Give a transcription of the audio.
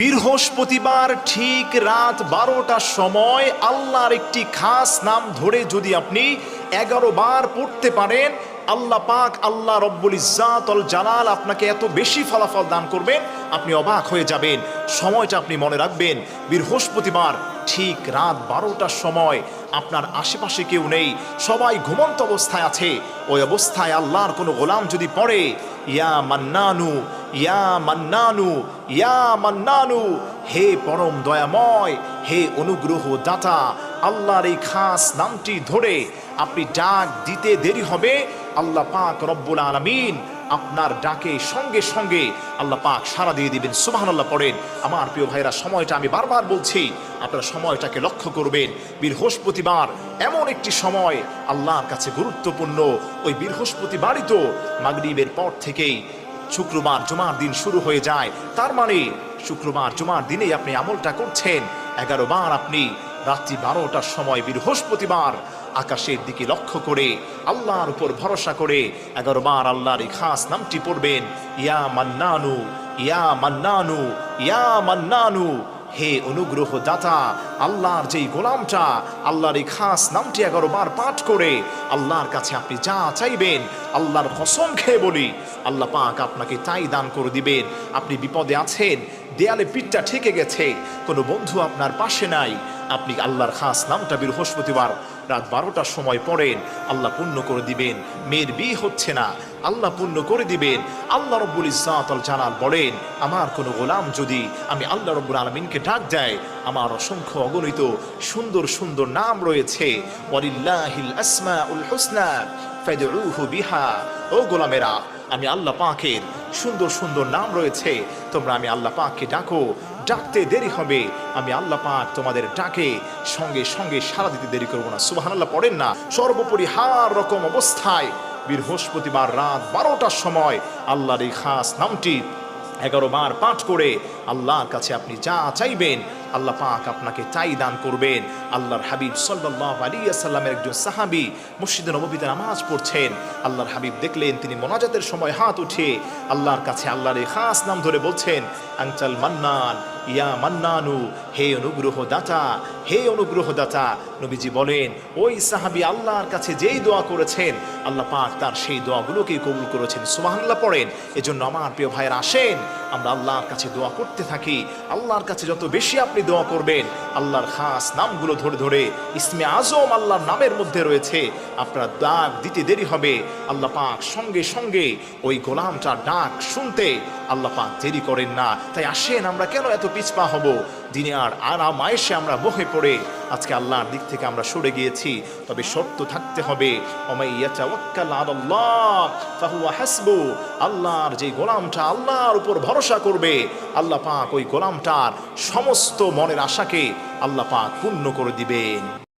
বৃহস্পতিবার ঠিক রাত বারোটার সময় আল্লাহর একটি খাস নাম ধরে যদি আপনি এগারো বার পড়তে পারেন, আল্লাহ পাক আল্লাহ রব্বুল ইজাতল জালাল আপনাকে এত বেশি ফলাফল দান করবেন, আপনি অবাক হয়ে যাবেন। সময়টা আপনি মনে রাখবেন, বৃহস্পতিবার ঠিক রাত বারোটার সময় আপনার আশেপাশে কেউ নেই, সবাই ঘুমন্ত অবস্থায় আছে। ওই অবস্থায় আল্লাহর কোনো গোলাম যদি পড়ে ইয়া মান্নানু ইয়া মান্নানু ইয়া মান্নানু। হে পরম দয়াময়, হে অনুগ্রহ দাতা আল্লাহর এই খাস নামটি ধরে আপনি ডাক দিতে দেরি হবে। আল্লাহ পাক রব্বুল আলামিন আপনার ডাকে সঙ্গে সঙ্গে আল্লাহ পাক সারা দিয়ে দিবেন। সুবাহ আল্লাহ পড়েন। আমার প্রিয় ভাইরা, সময়টা আমি বারবার বলছি, আপনারা সময়টাকে লক্ষ্য করবেন। বৃহস্পতিবার এমন একটি সময় আল্লাহর কাছে গুরুত্বপূর্ণ। ওই বৃহস্পতিবারই তো মাগরিবের পর থেকেই শুক্রবার, জুমার দিন শুরু হয়ে যায়। তার মানে শুক্রবার, জুমার দিনেই আপনি আমলটা করছেন। এগারো বার আপনি রাত্রি বারোটার সময় বৃহস্পতিবার আকাশের দিকে লক্ষ্য করে, আল্লাহর উপর ভরসা করে এগারো বার আল্লাহর খাস নামটি পড়বেন, ইয়া মান্নানু ইয়া মান্নানু ইয়া মান্নানু। হে অনুগ্রহ দাতা আল্লাহর যেই গোলামটা, আল্লাহর এই খাস নামটি এগারো বার পাঠ করে, আল্লাহর কাছে আপনি যা চাইবেন, আল্লাহর কসম খেয়ে বলি, আল্লাহ পাক আপনাকে তাই দান করে দিবেন। আপনি বিপদে আছেন, দেয়ালে পিঠটা ঠেকে গেছে, কোনো বন্ধু আপনার পাশে নাই, আপনি আল্লাহর খাস নামটা বৃহস্পতিবার রাত বারোটার সময় পড়েন, আল্লাহ পূর্ণ করে দিবেন। মেয়ের বিয়ে হচ্ছে না, আল্লাহ পূর্ণ করে দিবেন। আল্লাহ রব্বুল ইসাতল জানাল বলেন, আমার কোনো গোলাম যদি আমি আল্লাহ রব্বুল আলমিনকে ডাক দেয়, আমার অসংখ্য অগণিত সুন্দর সুন্দর নাম রয়েছে। ওয়ালিল্লাহিল আসমা উল ফাদউহু বিহা। ও গোলামেরা, আমি আল্লাহ পাকের সুন্দর সুন্দর নাম রয়েছে। তোমরা আমি আল্লাহ পাককে ডাকো, ডাকতে দেরি হবে। আমি আল্লাহ পাক তোমাদের ডাকে, সঙ্গে সঙ্গে সারা দিতে দেরি করব না। সুবাহান আল্লাহ পড়েন না। সর্বোপরি হার রকম অবস্থায় বৃহস্পতিবার রাত বারোটার সময় আল্লাহর এই খাস নামটি এগারো বার পাঠ করে আল্লাহর কাছে আপনি যা চাইবেন আল্লাহ পাক আপনাকে তাই দান করবেন। আল্লাহর হাবিব সাল্লাহ আলী সাল্লামের একজন সাহাবি মসজিদে নবীতে নামাজ পড়ছেন। আল্লাহর হাবিব দেখলেন তিনি মোনাজাতের সময় হাত উঠিয়ে আল্লাহর কাছে আল্লাহর এই খাস নাম ধরে বলছেন, আংচাল মান্নান, ইয়া মান্নানু, হে অনুগ্রহ দাতা হে অনুগ্রহ দাতা নবীজি বলেন, ওই সাহাবি আল্লাহর কাছে যেই দোয়া করেছেন, আল্লাহ পাক তার সেই দোয়াগুলোকেই কবুল করেছেন। সুবহানাল্লাহ পড়েন। এজন্য আমার প্রিয় ভাইয়ের, আসেন আমরা আল্লাহর কাছে দোয়া করতে থাকি। আল্লাহর কাছে যত বেশি আপনি দোয়া করবেন, আল্লাহর খাস নামগুলো ধরে ধরে ইসমে আজম আল্লাহর নামের মধ্যে রয়েছে। আপনার ডাক দিতে দেরি হবে। আল্লাহ পাক সঙ্গে সঙ্গে ওই গোলামটার ডাক শুনতে আল্লাহ পাক দেরি করেন না। তাই আসেন আমরা কেন এত পিছপা হব? দিনে আর আরাম আয়েসে আমরা বহে পড়ে আজকে আল্লাহর দিক থেকে আমরা সরে গিয়েছি, তবে শর্ত থাকতে হবে আল্লাহর যে গোলামটা আল্লাহর উপর ভরসা করবে, আল্লাহ পাক ওই গোলামটার সমস্ত মনের আশাকে আল্লাহ পাক পূর্ণ করে দিবেন।